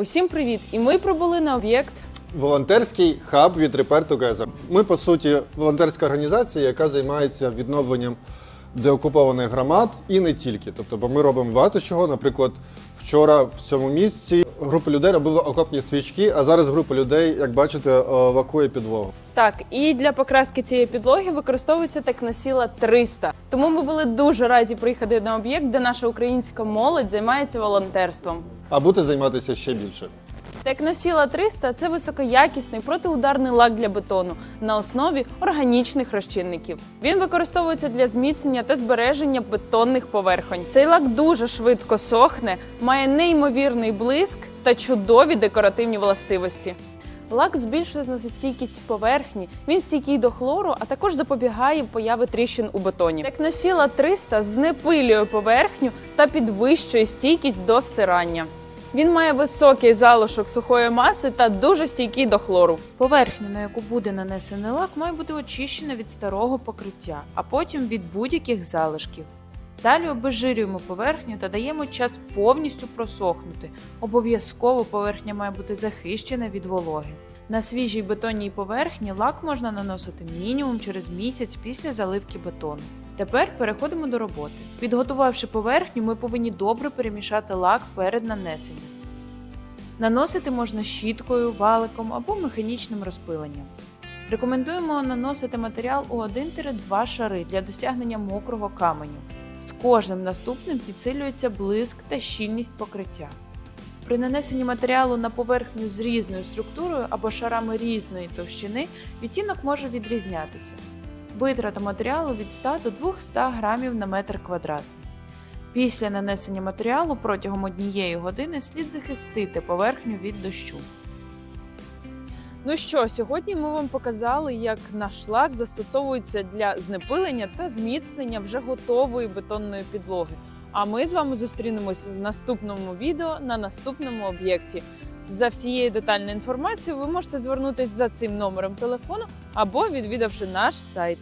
Усім привіт! І ми прибули на об'єкт. Волонтерський хаб від Repair Together. Ми, по суті, волонтерська організація, яка займається відновленням деокупованих громад і не тільки. Тобто, бо ми робимо багато чого. Наприклад, вчора в цьому місці група людей робила окопні свічки, а зараз група людей, як бачите, е, лакує підлогу. Так, і для покраски цієї підлоги використовується техносіла 300. Тому ми були дуже раді приїхати на об'єкт, де наша українська молодь займається волонтерством. А будете займатися ще більше. Техносіла 300 – це високоякісний протиударний лак для бетону на основі органічних розчинників. Він використовується для зміцнення та збереження бетонних поверхонь. Цей лак дуже швидко сохне, має неймовірний блиск та чудові декоративні властивості. Лак збільшує зносостійкість поверхні, він стійкий до хлору, а також запобігає появи тріщин у бетоні. Техносіла 300 знепилює поверхню та підвищує стійкість до стирання. Він має високий залишок сухої маси та дуже стійкий до хлору. Поверхня, на яку буде нанесений лак, має бути очищена від старого покриття, а потім від будь-яких залишків. Далі обезжирюємо поверхню та даємо час повністю просохнути. Обов'язково поверхня має бути захищена від вологи. На свіжій бетонній поверхні лак можна наносити мінімум через місяць після заливки бетону. Тепер переходимо до роботи. Підготувавши поверхню, ми повинні добре перемішати лак перед нанесенням. Наносити можна щіткою, валиком або механічним розпиленням. Рекомендуємо наносити матеріал у 1-2 шари для досягнення мокрого каменю. З кожним наступним підсилюється блиск та щільність покриття. При нанесенні матеріалу на поверхню з різною структурою або шарами різної товщини відтінок може відрізнятися. Витрата матеріалу від 100 до 200 грамів на метр квадратний. Після нанесення матеріалу протягом однієї години слід захистити поверхню від дощу. Ну що, сьогодні ми вам показали, як наш лак застосовується для знепилення та зміцнення вже готової бетонної підлоги. А ми з вами зустрінемося в наступному відео на наступному об'єкті. За всією детальною інформацією ви можете звернутися за цим номером телефону або відвідавши наш сайт.